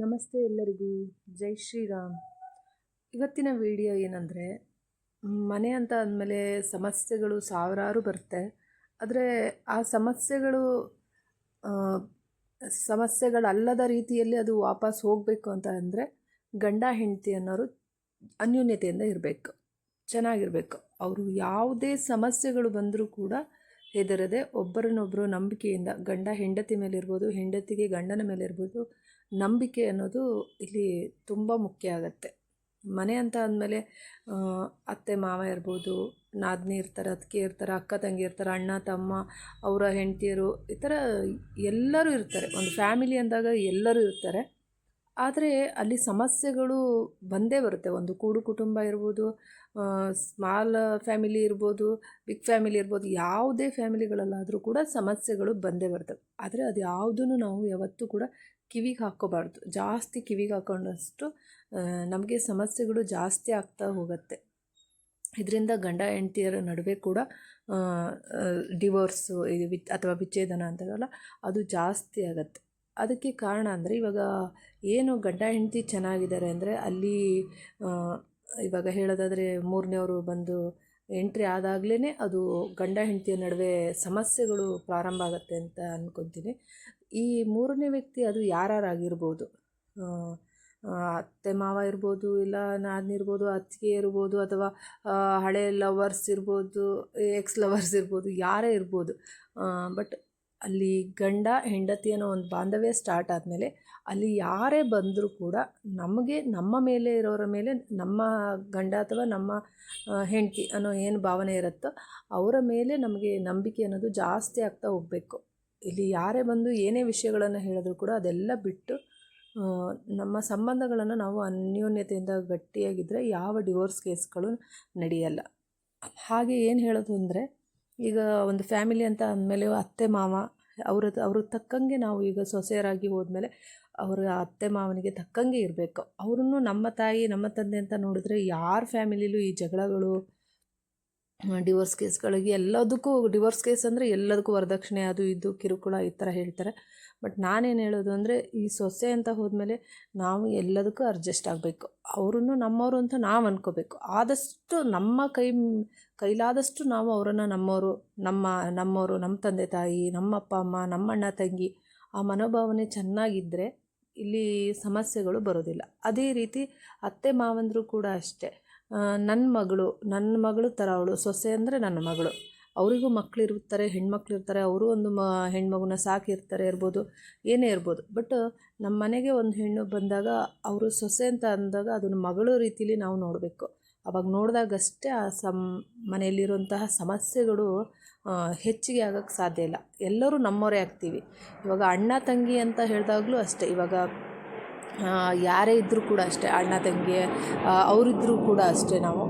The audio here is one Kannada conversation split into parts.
ನಮಸ್ತೆ ಎಲ್ಲರಿಗೂ. ಜೈ ಶ್ರೀರಾಮ್. ಇವತ್ತಿನ ವಿಡಿಯೋ ಏನಂದರೆ, ಮನೆ ಅಂತ ಅಂದಮೇಲೆ ಸಮಸ್ಯೆಗಳು ಸಾವಿರಾರು ಬರುತ್ತೆ. ಆದರೆ ಆ ಸಮಸ್ಯೆಗಳು ಸಮಸ್ಯೆಗಳಲ್ಲದ ರೀತಿಯಲ್ಲಿ ಅದು ವಾಪಸ್ ಹೋಗಬೇಕು ಅಂತ ಅಂದರೆ ಗಂಡ ಹೆಂಡತಿ ಅನ್ನೋರು ಅನ್ಯೋನ್ಯತೆಯಿಂದ ಇರಬೇಕು. ಚೆನ್ನಾಗಿರಬೇಕು. ಅವರು ಯಾವುದೇ ಸಮಸ್ಯೆಗಳು ಬಂದರೂ ಕೂಡ ಹೆದರದೆ ಒಬ್ಬರನ್ನೊಬ್ಬರು ನಂಬಿಕೆಯಿಂದ, ಗಂಡ ಹೆಂಡತಿ ಮೇಲೆ ಇರ್ಬೋದು ಹೆಂಡತಿಗೆ ಗಂಡನ ಮೇಲೆ ಇರ್ಬೋದು ನಂಬಿಕೆ ಅನ್ನೋದು ಇಲ್ಲಿ ತುಂಬ ಮುಖ್ಯ ಆಗುತ್ತೆ. ಮನೆ ಅಂತ ಅಂದಮೇಲೆ ಅತ್ತೆ, ಮಾವ ಇರ್ಬೋದು, ನಾದಿನಿ ಇರ್ತಾರೆ ಅದಕ್ಕೆ ಇರ್ತಾರೆ, ಅಕ್ಕ, ತಂಗಿ ಇರ್ತಾರೆ, ಅಣ್ಣ, ತಮ್ಮ, ಅವರ ಹೆಂಡತಿಯರು, ಈ ಥರ ಎಲ್ಲರೂ ಇರ್ತಾರೆ. ಒಂದು ಫ್ಯಾಮಿಲಿ ಅಂದಾಗ ಎಲ್ಲರೂ ಇರ್ತಾರೆ. ಆದರೆ ಅಲ್ಲಿ ಸಮಸ್ಯೆಗಳು ಬಂದೇ ಬರುತ್ತೆ. ಒಂದು ಕೂಡು ಕುಟುಂಬ ಇರ್ಬೋದು ಸ್ಮಾಲ್ ಫ್ಯಾಮಿಲಿ ಇರ್ಬೋದು, ಬಿಗ್ ಫ್ಯಾಮಿಲಿ ಇರ್ಬೋದು, ಯಾವುದೇ ಫ್ಯಾಮಿಲಿಗಳಲ್ಲಾದರೂ ಕೂಡ ಸಮಸ್ಯೆಗಳು ಬಂದೇ ಬರ್ತವೆ ಆದರೆ ಅದು ಯಾವುದನ್ನು ನಾವು ಯಾವತ್ತೂ ಕೂಡ ಕಿವಿಗೆ ಹಾಕ್ಕೋಬಾರ್ದು. ಜಾಸ್ತಿ ಕಿವಿಗೆ ಹಾಕೊಂಡಷ್ಟು ನಮಗೆ ಸಮಸ್ಯೆಗಳು ಜಾಸ್ತಿ ಆಗ್ತಾ ಹೋಗುತ್ತೆ. ಇದರಿಂದ ಗಂಡ ಹೆಂಡತಿಯರ ನಡುವೆ ಕೂಡ ಡಿವೋರ್ಸು ಇದು ವಿ ಅಥವಾ ವಿಚ್ಛೇದನ ಅಂತಾರಲ್ಲ, ಅದು ಜಾಸ್ತಿ ಆಗುತ್ತೆ. ಅದಕ್ಕೆ ಕಾರಣ ಅಂದರೆ, ಇವಾಗ ಏನು ಗಂಡ ಹೆಂಡತಿ ಚೆನ್ನಾಗಿದ್ದಾರೆ ಅಂದರೆ, ಅಲ್ಲಿ ಇವಾಗ ಹೇಳೋದಾದರೆ ಮೂರನೇವರು ಬಂದು ಎಂಟ್ರಿ ಆದಾಗಲೇ ಅದು ಗಂಡ ಹೆಂಡತಿಯ ನಡುವೆ ಸಮಸ್ಯೆಗಳು ಪ್ರಾರಂಭ ಆಗುತ್ತೆ ಅಂತ ಅಂದ್ಕೊತೀನಿ ಈ ಮೂರನೇ ವ್ಯಕ್ತಿ ಅದು ಯಾರಾಗಿರ್ಬೋದು ಅತ್ತೆ ಮಾವ ಇರ್ಬೋದು, ಇಲ್ಲ ನಾದಿನಿ ಇರ್ಬೋದು, ಅತ್ತಿಗೆ ಇರ್ಬೋದು, ಅಥವಾ ಹಳೆ ಲವರ್ಸ್ ಇರ್ಬೋದು, ಎಕ್ಸ್ ಲವರ್ಸ್ ಇರ್ಬೋದು, ಯಾರೇ ಇರ್ಬೋದು. ಬಟ್ ಅಲ್ಲಿ ಗಂಡ ಹೆಂಡತಿ ಅನ್ನೋ ಒಂದು ಬಾಂಧವ್ಯ ಸ್ಟಾರ್ಟ್ ಆದಮೇಲೆ ಅಲ್ಲಿ ಯಾರೇ ಬಂದರೂ ಕೂಡ ನಮಗೆ ನಮ್ಮ ಮೇಲೆ ಇರೋರ ಮೇಲೆ ನಮ್ಮ ಗಂಡ ಅಥವಾ ನಮ್ಮ ಹೆಂಡತಿ ಅನ್ನೋ ಏನು ಭಾವನೆ ಇರುತ್ತೋ ಅವರ ಮೇಲೆ ನಮಗೆ ನಂಬಿಕೆ ಅನ್ನೋದು ಜಾಸ್ತಿ ಆಗ್ತಾ ಹೋಗಬೇಕು. ಇಲ್ಲಿ ಯಾರೇ ಬಂದು ಏನೇ ವಿಷಯಗಳನ್ನು ಹೇಳಿದ್ರು ಕೂಡ ಅದೆಲ್ಲ ಬಿಟ್ಟು ನಮ್ಮ ಸಂಬಂಧಗಳನ್ನು ನಾವು ಅನ್ಯೋನ್ಯತೆಯಿಂದ ಗಟ್ಟಿಯಾಗಿದ್ದರೆ ಯಾವ ಡಿವೋರ್ಸ್ ಕೇಸ್ಗಳು ನಡೆಯಲ್ಲ. ಹಾಗೆ ಏನು ಹೇಳೋದು ಅಂದರೆ, ಈಗ ಒಂದು ಫ್ಯಾಮಿಲಿ ಅಂತ ಅಂದಮೇಲೆ ಅತ್ತೆ, ಮಾವ, ಅವ್ರ ಅವ್ರ ತಕ್ಕಂಗೆ ನಾವು ಈಗ ಸೊಸೆಯರಾಗಿ ಹೋದ್ಮೇಲೆ ಅವರ ಅತ್ತೆ ಮಾವನಿಗೆ ತಕ್ಕಂಗೆ ಇರಬೇಕು. ಅವ್ರನ್ನು ನಮ್ಮ ತಾಯಿ, ನಮ್ಮ ತಂದೆ ಅಂತ ನೋಡಿದ್ರೆ ಯಾರ ಫ್ಯಾಮಿಲಿಲೂ ಈ ಜಗಳಗಳು ಡಿವೋರ್ಸ್ ಕೇಸ್ಗಳಿಗೆ ಎಲ್ಲದಕ್ಕೂ, ಡಿವೋರ್ಸ್ ಕೇಸ್ ಅಂದರೆ ಎಲ್ಲದಕ್ಕೂ ವರದಕ್ಷಿಣೆ ಅದು ಇದು ಕಿರುಕುಳ ಈ ಥರ ಹೇಳ್ತಾರೆ. ಬಟ್ ನಾನೇನು ಹೇಳೋದು ಅಂದರೆ ಈ ಸೊಸೆ ಅಂತ ಹೋದ್ಮೇಲೆ ನಾವು ಎಲ್ಲದಕ್ಕೂ ಅಡ್ಜಸ್ಟ್ ಆಗಬೇಕು. ಅವರನ್ನು ನಮ್ಮವರು ಅಂತ ನಾವು ಅನ್ಕೋಬೇಕು. ಆದಷ್ಟು ನಮ್ಮ ಕೈ, ಕೈಲಾದಷ್ಟು ನಾವು ಅವರನ್ನು ನಮ್ಮವರು, ನಮ್ಮ ನಮ್ಮವರು, ನಮ್ಮ ತಂದೆ ತಾಯಿ, ನಮ್ಮ ಅಪ್ಪ, ಅಮ್ಮ ನಮ್ಮ ಅಣ್ಣ ತಂಗಿ ಆ ಮನೋಭಾವನೆ ಚೆನ್ನಾಗಿದ್ದರೆ ಇಲ್ಲಿ ಸಮಸ್ಯೆಗಳು ಬರೋದಿಲ್ಲ. ಅದೇ ರೀತಿ ಅತ್ತೆ ಮಾವಂದರು ಕೂಡ ಅಷ್ಟೇ. ನನ್ನ ಮಗಳು ನನ್ನ ಮಗಳು ಥರ ಅವಳು. ಸೊಸೆ ಅಂದರೆ ನನ್ನ ಮಗಳು. ಅವರಿಗೂ ಮಕ್ಕಳಿರ್ತಾರೆ ಹೆಣ್ಮಕ್ಳು ಇರ್ತಾರೆ ಅವರು ಒಂದು ಮ, ಹೆಣ್ಮಗುನ ಸಾಕಿರ್ತಾರೆ ಇರ್ಬೋದು, ಏನೇ ಇರ್ಬೋದು. ಬಟ್ ನಮ್ಮ ಮನೆಗೆ ಒಂದು ಹೆಣ್ಣು ಬಂದಾಗ ಅವರು ಸೊಸೆ ಅಂತ ಅಂದಾಗ ಅದನ್ನು ಮಗಳು ರೀತಿಲಿ ನಾವು ನೋಡಬೇಕು. ಅವಾಗ ನೋಡಿದಾಗಷ್ಟೇ ಆ ಸಮ್, ಮನೆಯಲ್ಲಿರುವಂತಹ ಸಮಸ್ಯೆಗಳು ಹೆಚ್ಚಿಗೆ ಆಗೋಕ್ಕೆ ಸಾಧ್ಯ ಇಲ್ಲ. ಎಲ್ಲರೂ ನಮ್ಮವರೇ ಆಗ್ತೀವಿ. ಇವಾಗ ಅಣ್ಣ, ತಂಗಿ ಅಂತ ಹೇಳಿದಾಗಲೂ ಅಷ್ಟೇ. ಇವಾಗ ಯಾರೇ ಇದ್ದರೂ ಕೂಡ ಅಷ್ಟೇ. ಅಣ್ಣ, ತಂಗಿ ಅವರಿದ್ದರೂ ಕೂಡ ಅಷ್ಟೇ ನಾವು.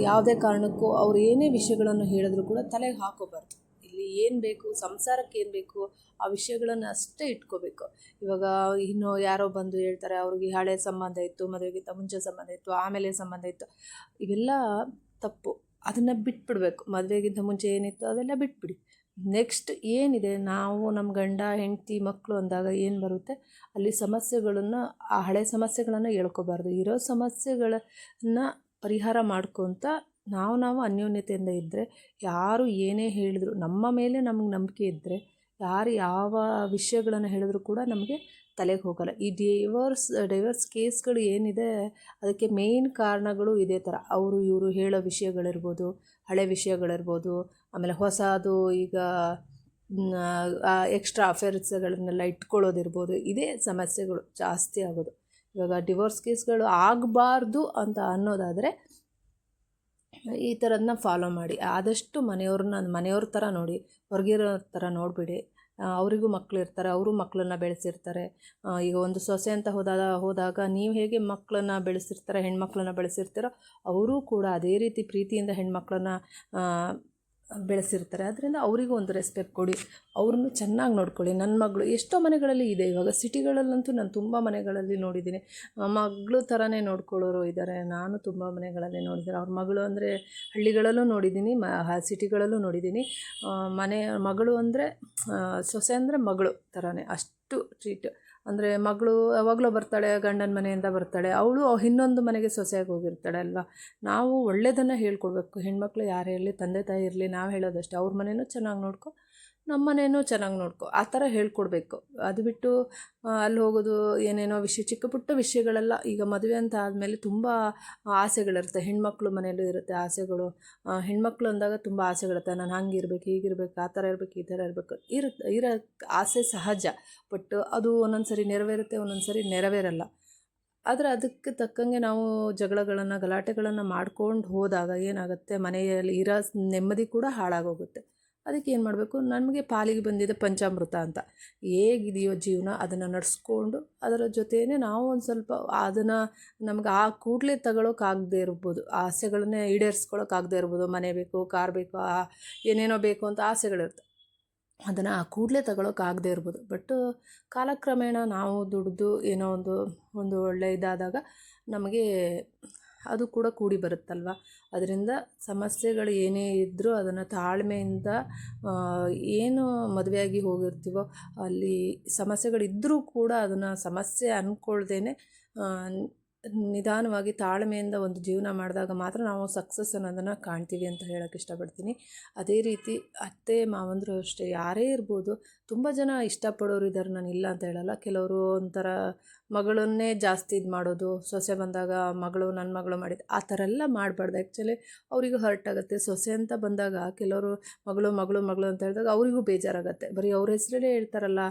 ಯಾವುದೇ ಕಾರಣಕ್ಕೂ ಅವ್ರು ಏನೇ ವಿಷಯಗಳನ್ನು ಹೇಳಿದ್ರು ಕೂಡ ತಲೆಗೆ ಹಾಕೋಬಾರ್ದು. ಇಲ್ಲಿ ಏನು ಬೇಕು, ಸಂಸಾರಕ್ಕೆ ಏನು ಬೇಕು, ಆ ವಿಷಯಗಳನ್ನು ಅಷ್ಟೇ ಇಟ್ಕೋಬೇಕು. ಇವಾಗ ಇನ್ನು ಯಾರೋ ಬಂದು ಹೇಳ್ತಾರೆ, ಅವ್ರಿಗೆ ಹಳೆ ಸಂಬಂಧ ಇತ್ತು, ಮದುವೆಗಿಂತ ಮುಂಚೆ ಸಂಬಂಧ ಇತ್ತು, ಆಮೇಲೆ ಸಂಬಂಧ ಇತ್ತು. ಇವೆಲ್ಲ ತಪ್ಪು. ಅದನ್ನು ಬಿಟ್ಬಿಡ್ಬೇಕು. ಮದುವೆಗಿಂತ ಮುಂಚೆ ಏನಿತ್ತು ಅದೆಲ್ಲ ಬಿಟ್ಬಿಡಿ. ನೆಕ್ಸ್ಟ್ ಏನಿದೆ, ನಾವು ನಮ್ಮ ಗಂಡ, ಹೆಂಡತಿ ಮಕ್ಕಳು ಅಂದಾಗ ಏನು ಬರುತ್ತೆ? ಅಲ್ಲಿ ಸಮಸ್ಯೆಗಳನ್ನು, ಆ ಹಳೆ ಸಮಸ್ಯೆಗಳನ್ನು ಹೇಳ್ಕೋಬಾರ್ದು. ಇರೋ ಸಮಸ್ಯೆಗಳನ್ನು ಪರಿಹಾರ ಮಾಡ್ಕೊತ ನಾವು ನಾವು ಅನ್ಯೋನ್ಯತೆಯಿಂದ ಇದ್ದರೆ ಯಾರು ಏನೇ ಹೇಳಿದ್ರು, ನಮ್ಮ ಮೇಲೆ ನಮಗೆ ನಂಬಿಕೆ ಇದ್ದರೆ ಯಾರು ಯಾವ ವಿಷಯಗಳನ್ನು ಹೇಳಿದ್ರು ಕೂಡ ನಮಗೆ ತಲೆಗೆ ಹೋಗಲ್ಲ. ಈ ಡೈವರ್ಸ್ ಡೈವರ್ಸ್ ಕೇಸ್ಗಳು ಏನಿದೆ, ಅದಕ್ಕೆ ಮೇಯ್ನ್ ಕಾರಣಗಳು ಇದೇ ಥರ. ಅವರು, ಇವರು ಹೇಳೋ ವಿಷಯಗಳಿರ್ಬೋದು, ಹಳೆ ವಿಷಯಗಳಿರ್ಬೋದು, ಆಮೇಲೆ ಹೊಸದು ಈಗ ಎಕ್ಸ್ಟ್ರಾ ಅಫೇರ್ಸ್ಗಳನ್ನೆಲ್ಲ ಇಟ್ಕೊಳ್ಳೋದಿರ್ಬೋದು. ಇದೇ ಸಮಸ್ಯೆಗಳು ಜಾಸ್ತಿ ಆಗೋದು. ಇವಾಗ ಡಿವೋರ್ಸ್ ಕೇಸ್ಗಳು ಆಗಬಾರ್ದು ಅಂತ ಅನ್ನೋದಾದರೆ, ಈ ಥರದನ್ನ ಫಾಲೋ ಮಾಡಿ. ಆದಷ್ಟು ಮನೆಯವ್ರನ್ನ, ಮನೆಯವ್ರ ಥರ ನೋಡಿ, ಹೊರಗಿರೋ ಥರ ನೋಡಿಬಿಡಿ. ಅವರಿಗೂ ಮಕ್ಕಳು ಇರ್ತಾರೆ, ಅವರು ಮಕ್ಕಳನ್ನ ಬೆಳೆಸಿರ್ತಾರೆ. ಈಗ ಒಂದು ಸೊಸೆ ಅಂತ ಹೋದಾಗ ಹೋದಾಗ ನೀವು ಹೇಗೆ ಮಕ್ಕಳನ್ನ ಬೆಳೆಸಿರ್ತಾರೆ, ಹೆಣ್ಮಕ್ಳನ್ನ ಬೆಳೆಸಿರ್ತೀರೋ, ಅವರೂ ಕೂಡ ಅದೇ ರೀತಿ ಪ್ರೀತಿಯಿಂದ ಹೆಣ್ಮಕ್ಳನ್ನ ಬೆಳೆಸಿರ್ತಾರೆ. ಅದರಿಂದ ಅವರಿಗೂ ಒಂದು ರೆಸ್ಪೆಕ್ಟ್ ಕೊಡಿ. ಅವ್ರನ್ನೂ ಚೆನ್ನಾಗಿ ನೋಡ್ಕೊಳ್ಳಿ. ನನ್ನ ಮಗಳು ಎಷ್ಟೋ ಮನೆಗಳಲ್ಲಿ ಇದೆ. ಇವಾಗ ಸಿಟಿಗಳಲ್ಲಂತೂ ನಾನು ತುಂಬ ಮನೆಗಳಲ್ಲಿ ನೋಡಿದ್ದೀನಿ. ಮಗಳು ಥರನೇ ನೋಡ್ಕೊಳ್ಳೋರು ಇದ್ದಾರೆ ನಾನು ತುಂಬ ಮನೆಗಳಲ್ಲಿ ನೋಡಿದ್ದಾರೆ ಅವ್ರ ಮಗಳು ಅಂದರೆ ಹಳ್ಳಿಗಳಲ್ಲೂ ನೋಡಿದ್ದೀನಿ. ಮ ಸಿಟಿಗಳಲ್ಲೂ ನೋಡಿದ್ದೀನಿ. ಮನೆ, ಮಗಳು ಅಂದರೆ ಸೊಸೆ ಅಂದರೆ ಮಗಳು ಥರನೇ ಅಷ್ಟು ಟ್ರೀಟ್ ಅಂದರೆ ಮಗಳು ಯಾವಾಗಲೂ ಬರ್ತಾಳೆ, ಗಂಡನ ಮನೆಯಿಂದ ಬರ್ತಾಳೆ, ಅವಳು ಇನ್ನೊಂದು ಮನೆಗೆ ಸೊಸೆಯಾಗಿ ಹೋಗಿರ್ತಾಳೆ ಅಲ್ವಾ? ನಾವು ಒಳ್ಳೆಯದನ್ನು ಹೇಳ್ಕೊಡ್ಬೇಕು. ಹೆಣ್ಮಕ್ಳು ಯಾರೇ ಇರಲಿ ತಂದೆ ತಾಯಿ ಇರಲಿ, ನಾವು ಹೇಳೋದಷ್ಟೇ. ಅವ್ರ ಮನೆಯೂ ಚೆನ್ನಾಗಿ ನೋಡ್ಕೊ ನಮ್ಮ ಮನೆಯೂ ಚೆನ್ನಾಗಿ ನೋಡ್ಕೊ, ಆ ಥರ ಹೇಳ್ಕೊಡ್ಬೇಕು. ಅದು ಬಿಟ್ಟು ಅಲ್ಲಿ ಹೋಗೋದು, ಏನೇನೋ ವಿಷಯ, ಚಿಕ್ಕ ಪುಟ್ಟ ವಿಷಯಗಳೆಲ್ಲ, ಈಗ ಮದುವೆ ಅಂತ ಆದಮೇಲೆ ತುಂಬ ಆಸೆಗಳಿರುತ್ತೆ. ಹೆಣ್ಮಕ್ಳು ಮನೆಯಲ್ಲೂ ಇರುತ್ತೆ ಆಸೆಗಳು. ಹೆಣ್ಮಕ್ಳು ಅಂದಾಗ ತುಂಬ ಆಸೆಗಳಿರುತ್ತೆ. ನಾನು ಹಂಗಿರ್ಬೇಕು, ಹೀಗಿರ್ಬೇಕು, ಆ ಥರ ಇರಬೇಕು, ಈ ಥರ ಇರಬೇಕು. ಇರುತ್ತೆ ಇರೋ ಆಸೆ ಸಹಜ. ಬಟ್ ಅದು ಒಂದೊಂದು ಸರಿ ನೆರವೇರುತ್ತೆ ಒಂದೊಂದು ಸರಿ ನೆರವೇರಲ್ಲ. ಆದರೆ ಅದಕ್ಕೆ ತಕ್ಕಂಗೆ ನಾವು ಜಗಳಗಳನ್ನು, ಗಲಾಟೆಗಳನ್ನು ಮಾಡ್ಕೊಂಡು ಹೋದಾಗ ಏನಾಗುತ್ತೆ, ಮನೆಯಲ್ಲಿ ಇರೋ ನೆಮ್ಮದಿ ಕೂಡ ಹಾಳಾಗೋಗುತ್ತೆ. ಅದಕ್ಕೆ ಏನು ಮಾಡಬೇಕು? ನಮಗೆ ಪಾಲಿಗೆ ಬಂದಿದ್ದ ಪಂಚಾಮೃತ ಅಂತ. ಹೇಗಿದೆಯೋ ಜೀವನ ಅದನ್ನು ನಡೆಸ್ಕೊಂಡು ಅದರ ಜೊತೆಯೇ ನಾವು ಒಂದು ಸ್ವಲ್ಪ ಅದನ್ನು ನಮ್ಗೆ ಆ ಕೂಡಲೇ ತಗೊಳ್ಳೋಕ್ಕಾಗದೇ ಇರ್ಬೋದು. ಆಸೆಗಳನ್ನೇ ಈಡೇರಿಸ್ಕೊಳ್ಳೋಕ್ಕಾಗದೇ ಇರ್ಬೋದು. ಮನೆ ಬೇಕು, ಕಾರ್ ಬೇಕು ಏನೇನೋ ಬೇಕು ಅಂತ ಆಸೆಗಳಿರುತ್ತೆ. ಅದನ್ನು ಆ ಕೂಡಲೇ ತಗೊಳ್ಳೋಕ್ಕಾಗದೇ ಇರ್ಬೋದು. ಬಟ್ ಕಾಲಕ್ರಮೇಣ ನಾವು ದುಡಿದು ಏನೋ ಒಂದು ಒಂದು ಒಳ್ಳೆ ಇದಾದಾಗ ನಮಗೆ ಅದು ಕೂಡ ಕೂಡಿ ಬರುತ್ತಲ್ವ? ಅದರಿಂದ ಸಮಸ್ಯೆಗಳು ಏನೇ ಇದ್ದರೂ ಅದನ್ನು ತಾಳ್ಮೆಯಿಂದ ಏನು ಮದುವೆಯಾಗಿ ಹೋಗಿರ್ತೀವೋ ಅಲ್ಲಿ ಸಮಸ್ಯೆಗಳಿದ್ದರೂ ಕೂಡ ಅದನ್ನು ಸಮಸ್ಯೆ ಅಂದ್ಕೊಳ್ದೇ ನಿಧಾನವಾಗಿ ತಾಳ್ಮೆಯಿಂದ ಒಂದು ಜೀವನ ಮಾಡಿದಾಗ ಮಾತ್ರ ನಾವು ಸಕ್ಸಸ್ ಅನ್ನೋದನ್ನು ಕಾಣ್ತೀವಿ ಅಂತ ಹೇಳೋಕ್ಕೆ ಇಷ್ಟಪಡ್ತೀನಿ. ಅದೇ ರೀತಿ ಅತ್ತೆ, ಮಾವಂದರು ಅಷ್ಟೇ, ಯಾರೇ ಇರ್ಬೋದು ತುಂಬ ಜನ ಇಷ್ಟಪಡೋರು ಇದ್ದಾರೆ ನಾನು ಇಲ್ಲ ಅಂತ ಹೇಳಲ್ಲ. ಕೆಲವರು ಒಂಥರ ಮಗಳನ್ನೇ ಜಾಸ್ತಿ ಇದು ಮಾಡೋದು, ಸೊಸೆ ಬಂದಾಗ ಮಗಳು ನನ್ನ ಮಗಳು ಮಾಡಿದ್ದು ಆ ಥರ ಎಲ್ಲ ಮಾಡಬಾರ್ದು. ಆ್ಯಕ್ಚುಲಿ ಅವರಿಗೂ ಹರ್ಟ್ ಆಗುತ್ತೆ. ಸೊಸೆ ಅಂತ ಬಂದಾಗ, ಕೆಲವರು ಮಗಳು ಮಗಳು ಮಗಳು ಅಂತ ಹೇಳಿದಾಗ ಅವರಿಗೂ ಬೇಜಾರಾಗುತ್ತೆ. ಬರೀ ಅವ್ರ ಹೆಸರಲ್ಲೇ ಹೇಳ್ತಾರಲ್ಲ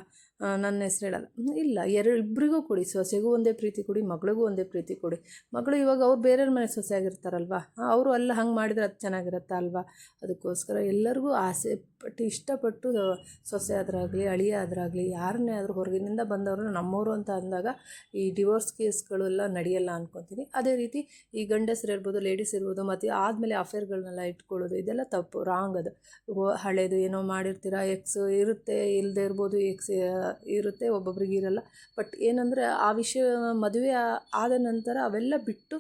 ನನ್ನ ಹೆಸ್ರು ಹೇಳಲ್ಲ. ಇಲ್ಲ, ಎರಡು ಇಬ್ಬರಿಗೂ ಕೊಡಿ ಸೊಸೆಗೂ ಒಂದೇ ಪ್ರೀತಿ ಕೊಡಿ, ಮಗಳಿಗೂ ಒಂದೇ ಪ್ರೀತಿ ಕೊಡಿ. ಮಗಳು ಇವಾಗ ಅವ್ರು ಬೇರೆಯವ್ರ ಮನೆ ಸೊಸೆ ಆಗಿರ್ತಾರಲ್ವ ಅವರು ಅಲ್ಲ, ಹಂಗೆ ಮಾಡಿದರೆ ಅದು ಚೆನ್ನಾಗಿರುತ್ತಾ ಅಲ್ವಾ? ಅದಕ್ಕೋಸ್ಕರ ಎಲ್ಲರಿಗೂ ಆಸೆ ಪಟ್ಟು ಇಷ್ಟಪಟ್ಟು ಸೊಸೆ ಆದರಾಗಲಿ, ಅಳಿಯ ಆದ್ರಾಗಲಿ ಯಾರನ್ನೇ ಆದರೂ ಹೊರಗಿನಿಂದ ಬಂದವರು ನಮ್ಮವರು ಅಂತ ಅಂದಾಗ ಈ ಡಿವೋರ್ಸ್ ಕೇಸ್ಗಳೆಲ್ಲ ನಡೆಯಲ್ಲ ಅನ್ಕೊತೀನಿ. ಅದೇ ರೀತಿ ಈ ಗಂಡಸರು ಇರ್ಬೋದು, ಲೇಡೀಸ್ ಇರ್ಬೋದು, ಮತ್ತು ಆದಮೇಲೆ ಅಫೇರ್ಗಳನ್ನೆಲ್ಲ ಇಟ್ಕೊಳ್ಳೋದು, ಇದೆಲ್ಲ ತಪ್ಪು, ರಾಂಗ್ ಅದು. ಹಳೇದು ಏನೋ ಮಾಡಿರ್ತೀರ ಎಕ್ಸ್ ಇರುತ್ತೆ ಇಲ್ಲದೆ ಇರ್ಬೋದು ಎಕ್ಸ್ ಇರುತ್ತೆ, ಒಬ್ಬೊಬ್ರಿಗೆ ಇರಲ್ಲ. ಬಟ್ ಏನಂದರೆ ಆ ವಿಷಯ ಮದುವೆ ಆದ ನಂತರ ಅವೆಲ್ಲ ಬಿಟ್ಟು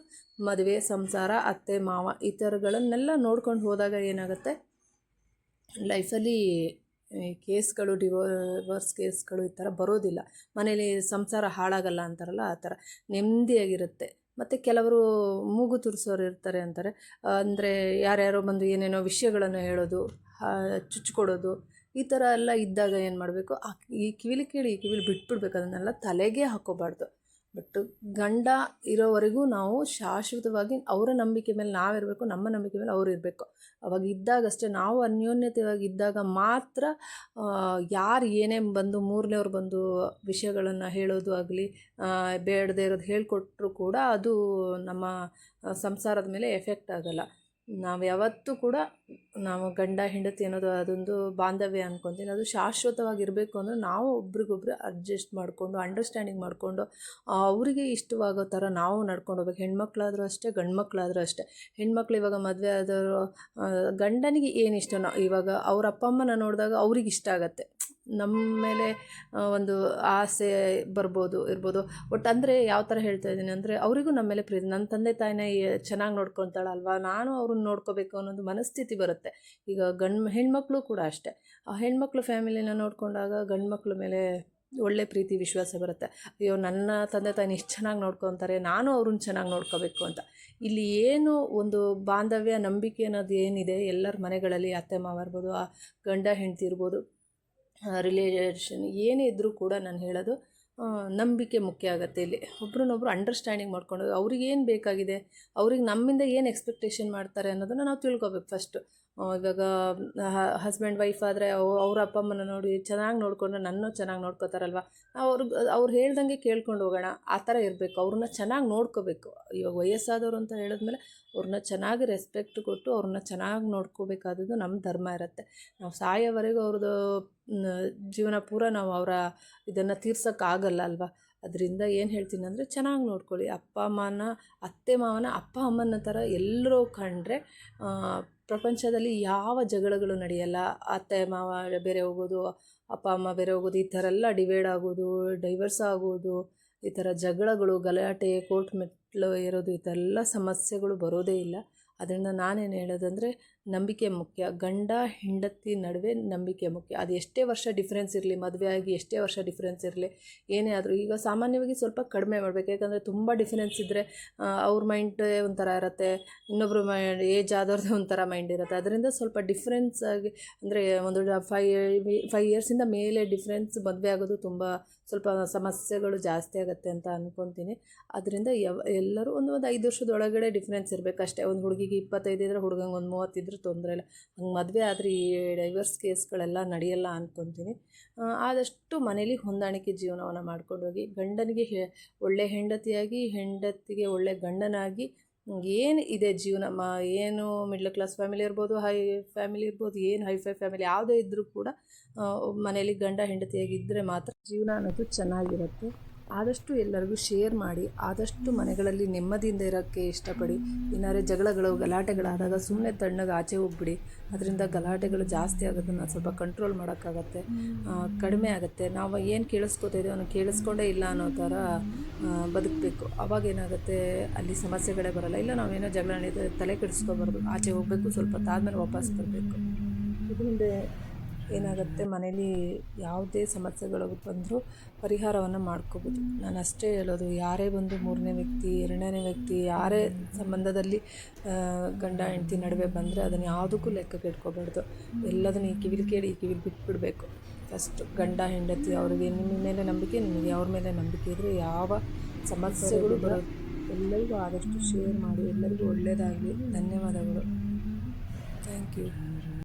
ಮದುವೆ, ಸಂಸಾರ, ಅತ್ತೆ, ಮಾವ ಈ ಥರಗಳನ್ನೆಲ್ಲ ನೋಡ್ಕೊಂಡು ಹೋದಾಗ ಏನಾಗುತ್ತೆ? ಲೈಫಲ್ಲಿ ಕೇಸ್ಗಳು ಡಿವೋರ್ಸ್ ಕೇಸ್ಗಳು ಈ ಥರ ಬರೋದಿಲ್ಲ. ಮನೇಲಿ ಸಂಸಾರ ಹಾಳಾಗಲ್ಲ ಅಂತಾರಲ್ಲ, ಆ ಥರ ನೆಮ್ಮದಿಯಾಗಿರುತ್ತೆ. ಮತ್ತು ಕೆಲವರು ಮೂಗು ತುರಿಸೋರು ಇರ್ತಾರೆ ಅಂತಾರೆ. ಅಂದರೆ ಯಾರ್ಯಾರೋ ಬಂದು ಏನೇನೋ ವಿಷಯಗಳನ್ನು ಹೇಳೋದು ಚುಚ್ಕೊಡೋದು, ಈ ಥರ ಎಲ್ಲ ಇದ್ದಾಗ ಏನು ಮಾಡಬೇಕು ಆ, ಈ ಕಿವಿಲಿ ಕೇಳಿ, ಈ ಕಿವಿಲಿ ಬಿಟ್ಬಿಡ್ಬೇಕು. ಅದನ್ನೆಲ್ಲ ತಲೆಗೆ ಹಾಕ್ಕೋಬಾರ್ದು. ಬಟ್ ಗಂಡ ಇರೋವರೆಗೂ ನಾವು ಶಾಶ್ವತವಾಗಿ ಅವರ ನಂಬಿಕೆ ಮೇಲೆ ನಾವಿರಬೇಕು, ನಮ್ಮ ನಂಬಿಕೆ ಮೇಲೆ ಅವ್ರು ಇರಬೇಕು. ಅವಾಗ ಇದ್ದಾಗಷ್ಟೇ ನಾವು ಅನ್ಯೋನ್ಯತೆಯಾಗಿ ಇದ್ದಾಗ ಮಾತ್ರ ಯಾರು ಏನೇ ಬಂದು ಮೂರನೇವ್ರು ಬಂದು ವಿಷಯಗಳನ್ನು ಹೇಳೋದು ಆಗಲಿ ಬೇಡದೇ ಇರೋದು ಹೇಳಿಕೊಟ್ರು ಕೂಡ ಅದು ನಮ್ಮ ಸಂಸಾರದ ಮೇಲೆ ಎಫೆಕ್ಟ್ ಆಗೋಲ್ಲ. ನಾವು ಯಾವತ್ತೂ ಕೂಡ ನಾವು ಗಂಡ, ಹೆಂಡತಿ ಅನ್ನೋದು ಅದೊಂದು ಬಾಂಧವ್ಯ ಅನ್ಕೊತೀನಿ ಅದು ಶಾಶ್ವತವಾಗಿರಬೇಕು ಅಂದರೆ ನಾವು ಒಬ್ರಿಗೊಬ್ರು ಅಡ್ಜಸ್ಟ್ ಮಾಡಿಕೊಂಡು ಅಂಡರ್ಸ್ಟ್ಯಾಂಡಿಂಗ್ ಮಾಡಿಕೊಂಡು ಅವರಿಗೆ ಇಷ್ಟವಾಗೋ ಥರ ನಾವು ನಡ್ಕೊಂಡು ಹೋಗ್ಬೇಕು. ಹೆಣ್ಮಕ್ಳಾದರೂ ಅಷ್ಟೇ ಗಂಡು ಮಕ್ಕಳಾದರೂ ಅಷ್ಟೇ. ಹೆಣ್ಮಕ್ಳು ಇವಾಗ ಮದುವೆ ಆದವರು ಗಂಡನಿಗೆ ಏನು ಇಷ್ಟನೋ, ಇವಾಗ ಅವ್ರ ಅಪ್ಪ, ಅಮ್ಮನ ನೋಡಿದಾಗ ಅವ್ರಿಗೆ ಇಷ್ಟ ಆಗುತ್ತೆ. ನಮ್ಮ ಮೇಲೆ ಒಂದು ಆಸೆ ಬರ್ಬೋದು, ಇರ್ಬೋದು. ಬಟ್ ಅಂದರೆ ಯಾವ ಥರ ಹೇಳ್ತಾ ಇದ್ದೀನಿ ಅಂದರೆ, ಅವರಿಗೂ ನಮ್ಮ ಮೇಲೆ ಪ್ರೀತಿ. ನನ್ನ ತಂದೆ ತಾಯಿನೇ ಚೆನ್ನಾಗಿ ನೋಡ್ಕೊತಾಳಲ್ವ? ನಾನು ಅವ್ರನ್ನ ನೋಡ್ಕೋಬೇಕು ಅನ್ನೋದು ಮನಸ್ಥಿತಿ ಬರುತ್ತೆ. ಈಗ ಗಂಡ್ ಹೆಣ್ಮಕ್ಳು ಕೂಡ ಅಷ್ಟೆ. ಆ ಹೆಣ್ಮಕ್ಳು ಫ್ಯಾಮಿಲಿನ ನೋಡಿಕೊಂಡಾಗ ಗಂಡು ಮಕ್ಳ ಮೇಲೆ ಒಳ್ಳೆ ಪ್ರೀತಿ, ವಿಶ್ವಾಸ ಬರುತ್ತೆ. ಅಯ್ಯೋ, ನನ್ನ ತಂದೆ ತಾಯಿನ ಇಷ್ಟು ಚೆನ್ನಾಗಿ ನೋಡ್ಕೊತಾರೆ, ನಾನು ಅವ್ರನ್ನ ಚೆನ್ನಾಗಿ ನೋಡ್ಕೋಬೇಕು ಅಂತ. ಇಲ್ಲಿ ಏನು ಒಂದು ಬಾಂಧವ್ಯ, ನಂಬಿಕೆ ಅನ್ನೋದು ಏನಿದೆ? ಎಲ್ಲರ ಮನೆಗಳಲ್ಲಿ ಅತ್ತೆ, ಮಾವ ಇರ್ಬೋದು, ಆ ಗಂಡ, ಹೆಂಡತಿ ಇರ್ಬೋದು. ರಿಲೇಷನ್ ಏನೇ ಇದ್ದರೂ ಕೂಡ ನಾನು ಹೇಳೋದು ನಂಬಿಕೆ ಮುಖ್ಯ ಆಗುತ್ತೆ ಇಲ್ಲಿ. ಒಬ್ರನ್ನೊಬ್ರು ಅಂಡರ್ಸ್ಟ್ಯಾಂಡಿಂಗ್ ಮಾಡ್ಕೊಂಡು ಅವ್ರಿಗೆ ಏನು ಬೇಕಾಗಿದೆ, ಅವ್ರಿಗೆ ನಮ್ಮಿಂದ ಏನು ಎಕ್ಸ್ಪೆಕ್ಟೇಷನ್ ಮಾಡ್ತಾರೆ ಅನ್ನೋದನ್ನು ನಾವು ತಿಳ್ಕೊಬೇಕು ಫಸ್ಟು ಇವಾಗ ಹಸ್ಬೆಂಡ್ ವೈಫ್ ಆದರೆ ಅವ್ರ ಅಪ್ಪ ಅಮ್ಮನ ನೋಡಿ ಚೆನ್ನಾಗಿ ನೋಡ್ಕೊಂಡ್ರೆ ನನ್ನ ಚೆನ್ನಾಗಿ ನೋಡ್ಕೋತಾರಲ್ವ? ಅವ್ರಿಗೆ, ಅವ್ರು ಹೇಳ್ದಂಗೆ ಕೇಳ್ಕೊಂಡು ಹೋಗೋಣ. ಆ ಥರ ಇರಬೇಕು. ಅವ್ರನ್ನ ಚೆನ್ನಾಗಿ ನೋಡ್ಕೋಬೇಕು. ಇವಾಗ ವಯಸ್ಸಾದವರು ಅಂತ ಹೇಳಿದ್ಮೇಲೆ ಅವ್ರನ್ನ ಚೆನ್ನಾಗಿ ರೆಸ್ಪೆಕ್ಟ್ ಕೊಟ್ಟು ಅವ್ರನ್ನ ಚೆನ್ನಾಗಿ ನೋಡ್ಕೋಬೇಕಾದದ್ದು ನಮ್ಮ ಧರ್ಮ ಇರುತ್ತೆ. ನಾವು ಸಾಯೋವರೆಗೂ ಅವ್ರದ್ದು ಜೀವನ ಪೂರ ನಾವು ಅವರ ಇದನ್ನು ತೀರ್ಸೋಕ್ಕಾಗಲ್ಲ ಅಲ್ವಾ? ಅದರಿಂದ ಏನು ಹೇಳ್ತೀನಿ ಅಂದರೆ ಚೆನ್ನಾಗಿ ನೋಡ್ಕೊಳ್ಳಿ. ಅಪ್ಪ ಅಮ್ಮನ, ಅತ್ತೆ ಮಾವನ, ಅಪ್ಪ ಅಮ್ಮನ ಥರ ಎಲ್ಲರೂ ಕಂಡ್ರೆ ಪ್ರಪಂಚದಲ್ಲಿ ಯಾವ ಜಗಳಗಳು ನಡೆಯಲ್ಲ. ಅತ್ತೆ, ಮಾವ ಬೇರೆ ಹೋಗೋದು, ಅಪ್ಪ, ಅಮ್ಮ ಬೇರೆ ಹೋಗೋದು, ಈ ಥರ ಎಲ್ಲ ಡಿವೈಡ್ ಆಗೋದು, ಡೈವರ್ಸ್ ಆಗೋದು, ಈ ಥರ ಜಗಳಗಳು, ಗಲಾಟೆ, ಕೋರ್ಟ್ ಮೆಟ್ಲು ಇರೋದು ಈ ಥರ ಎಲ್ಲ ಸಮಸ್ಯೆಗಳು ಬರೋದೇ ಇಲ್ಲ. ಅದರಿಂದ ನಾನೇನು ಹೇಳೋದಂದರೆ ನಂಬಿಕೆ ಮುಖ್ಯ. ಗಂಡ, ಹೆಂಡತಿ ನಡುವೆ ನಂಬಿಕೆ ಮುಖ್ಯ. ಅದು ಎಷ್ಟೇ ವರ್ಷ ಡಿಫ್ರೆನ್ಸ್ ಇರಲಿ, ಮದುವೆ ಆಗಿ ಎಷ್ಟೇ ವರ್ಷ ಡಿಫ್ರೆನ್ಸ್ ಇರಲಿ, ಏನೇ ಆದರೂ ಈಗ ಸಾಮಾನ್ಯವಾಗಿ ಸ್ವಲ್ಪ ಕಡಿಮೆ ಮಾಡಬೇಕು. ಯಾಕಂದರೆ ತುಂಬ ಡಿಫ್ರೆನ್ಸ್ ಇದ್ದರೆ ಅವ್ರ ಮೈಂಡೇ ಒಂಥರ ಇರುತ್ತೆ ಇನ್ನೊಬ್ಬರು ಮೈಂಡ್ ಏಜ್ ಆದವ್ರದ್ದು ಒಂಥರ ಮೈಂಡ್ ಇರುತ್ತೆ. ಅದರಿಂದ ಸ್ವಲ್ಪ ಡಿಫ್ರೆನ್ಸ್ ಆಗಿ, ಅಂದರೆ ಒಂದು ಫೈ ಫೈವ್ ಇಯರ್ಸಿಂದ ಮೇಲೆ ಡಿಫ್ರೆನ್ಸ್ ಮದುವೆ ಆಗೋದು ತುಂಬ ಸ್ವಲ್ಪ ಸಮಸ್ಯೆಗಳು ಜಾಸ್ತಿ ಆಗುತ್ತೆ ಅಂತ ಅಂದ್ಕೊತೀನಿ ಅದರಿಂದ ಯಾವ ಎಲ್ಲರೂ ಒಂದು ಒಂದು ಐದು ವರ್ಷದೊಳಗಡೆ ಡಿಫ್ರೆನ್ಸ್ ಇರಬೇಕಷ್ಟೇ. ಒಂದು ಹುಡುಗಿಗೆ ಇಪ್ಪತ್ತೈದು ಇದ್ದರೆ ಹುಡುಗಂಗೆ ಒಂದು ಮೂವತ್ತಿದ್ರೂ ತೊಂದರೆ ಇಲ್ಲ. ಹಂಗೆ ಮದುವೆ ಆದರೆ ಈ ಡೈವರ್ಸ್ ಕೇಸ್ಗಳೆಲ್ಲ ನಡೆಯಲ್ಲ ಅಂದ್ಕೊತೀನಿ ಆದಷ್ಟು ಮನೇಲಿ ಹೊಂದಾಣಿಕೆ ಜೀವನವನ್ನು ಮಾಡ್ಕೊಂಡು ಹೋಗಿ ಗಂಡನಿಗೆ ಹೆ, ಒಳ್ಳೆ ಹೆಂಡತಿಯಾಗಿ, ಹೆಂಡತಿಗೆ ಒಳ್ಳೆ ಗಂಡನಾಗಿ ಏನು ಇದೆ ಜೀವನ, ಮ, ಏನು ಮಿಡ್ಲ್ ಕ್ಲಾಸ್ ಫ್ಯಾಮಿಲಿ ಇರ್ಬೋದು ಹೈ ಫ್ಯಾಮಿಲಿ ಇರ್ಬೋದು, ಏನು ಹೈಫೈ ಫ್ಯಾಮಿಲಿ ಯಾವುದೇ ಇದ್ದರೂ ಕೂಡ ಮನೇಲಿ ಗಂಡ ಹೆಂಡತಿಯಾಗಿದ್ದರೆ ಮಾತ್ರ ಜೀವನ ಅನ್ನೋದು ಚೆನ್ನಾಗಿರುತ್ತೆ. ಆದಷ್ಟು ಎಲ್ಲರಿಗೂ ಶೇರ್ ಮಾಡಿ, ಆದಷ್ಟು ಮನೆಗಳಲ್ಲಿ ನೆಮ್ಮದಿಯಿಂದ ಇರೋಕ್ಕೆ ಇಷ್ಟಪಡಿ. ಏನಾದ್ರೆ ಜಗಳಗಳು, ಗಲಾಟೆಗಳಾದಾಗ ಸುಮ್ಮನೆ ತಣ್ಣಗೆ ಆಚೆ ಹೋಗ್ಬಿಡಿ. ಅದರಿಂದ ಗಲಾಟೆಗಳು ಜಾಸ್ತಿ ಆಗೋದನ್ನು ಸ್ವಲ್ಪ ಕಂಟ್ರೋಲ್ ಮಾಡೋಕ್ಕಾಗತ್ತೆ. ಕಡಿಮೆ ಆಗುತ್ತೆ. ನಾವು ಏನು ಕೇಳಿಸ್ಕೊತಾ ಅವನು ಕೇಳಿಸ್ಕೊಂಡೇ ಇಲ್ಲ ಅನ್ನೋ ಥರ ಬದುಕಬೇಕು. ಅವಾಗ ಏನಾಗುತ್ತೆ, ಅಲ್ಲಿ ಸಮಸ್ಯೆಗಳೇ ಬರೋಲ್ಲ. ಇಲ್ಲ ನಾವೇನೋ ಜಗಳ ತಲೆ ಕೆಡಿಸ್ಕೋಬಾರ್ದು. ಆಚೆ ಹೋಗಬೇಕು, ಸ್ವಲ್ಪ ತಾದ್ಮೇಲೆ ವಾಪಸ್ ಬರಬೇಕು. ಇದರಿಂದ ಏನಾಗುತ್ತೆ, ಮನೇಲಿ ಯಾವುದೇ ಸಮಸ್ಯೆಗಳು ಬಂದರೂ ಪರಿಹಾರವನ್ನು ಮಾಡ್ಕೋಬೋದು. ನಾನು ಅಷ್ಟೇ ಹೇಳೋದು, ಯಾರೇ ಬಂದು ಮೂರನೇ ವ್ಯಕ್ತಿ, ಎರಡನೇ ವ್ಯಕ್ತಿ, ಯಾರೇ ಸಂಬಂಧದಲ್ಲಿ ಗಂಡ, ಹೆಂಡತಿ ನಡುವೆ ಬಂದರೆ ಅದನ್ನು ಯಾವುದಕ್ಕೂ ಲೆಕ್ಕಕ್ಕೆ ಇಟ್ಕೋಬಾರ್ದು ಎಲ್ಲದನ್ನು ಈ ಕಿವಿಲಿ ಕೇಳಿ, ಈ ಕಿವಿಲಿ ಬಿಟ್ಬಿಡಬೇಕು. ಫಸ್ಟ್ ಗಂಡ, ಹೆಂಡತಿ, ಅವರಿಗೆ ನಿಮ್ಮ ಮೇಲೆ ನಂಬಿಕೆ, ನಿಮಗೆ ಅವ್ರ ಮೇಲೆ ನಂಬಿಕೆ ಇದ್ದರೆ ಯಾವ ಸಮಸ್ಯೆಗಳು ಬರೋ ಎಲ್ಲರಿಗೂ ಆದಷ್ಟು ಶೇರ್ ಮಾಡಿ, ಎಲ್ಲರಿಗೂ ಒಳ್ಳೆಯದಾಗಲಿ ಧನ್ಯವಾದಗಳು. Thank you.